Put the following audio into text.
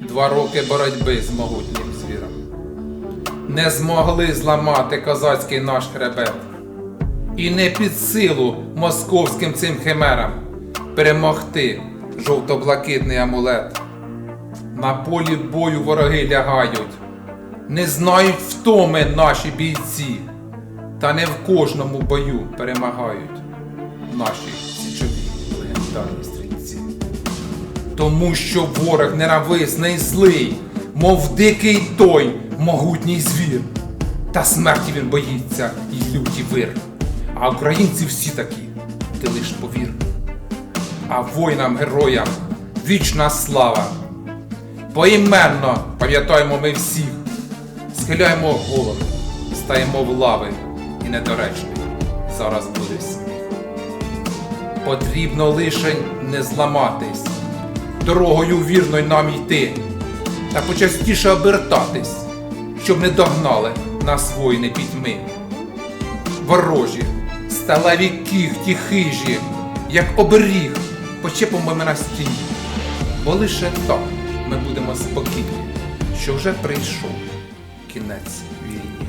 Два роки боротьби з могутнім звіром. Не змогли зламати козацький наш хребет. І не під силу московським цим химерам перемогти жовто-блакитний амулет. На полі бою вороги лягають, не знають втоми наші бійці, та не в кожному бою перемагають наші січові легендарні. Тому що ворог ненависний злий, мов дикий той могутній звір. Та смерті він боїться і люті вир. А українці всі такі, ти лиш повір. А воїнам героям вічна слава. Поіменно пам'ятаємо ми всіх, схиляємо голови, стаємо в лави, і недоречний зараз буде сміх. Потрібно лише не зламатись, дорогою вірною нам йти, та почастіше обертатись, щоб не догнали нас воїни пітьми. Ворожі, сталеві кіхті хижі, як оберіг, почепимо ми на стіні. Бо лише так ми будемо спокійні, що вже прийшов кінець війні.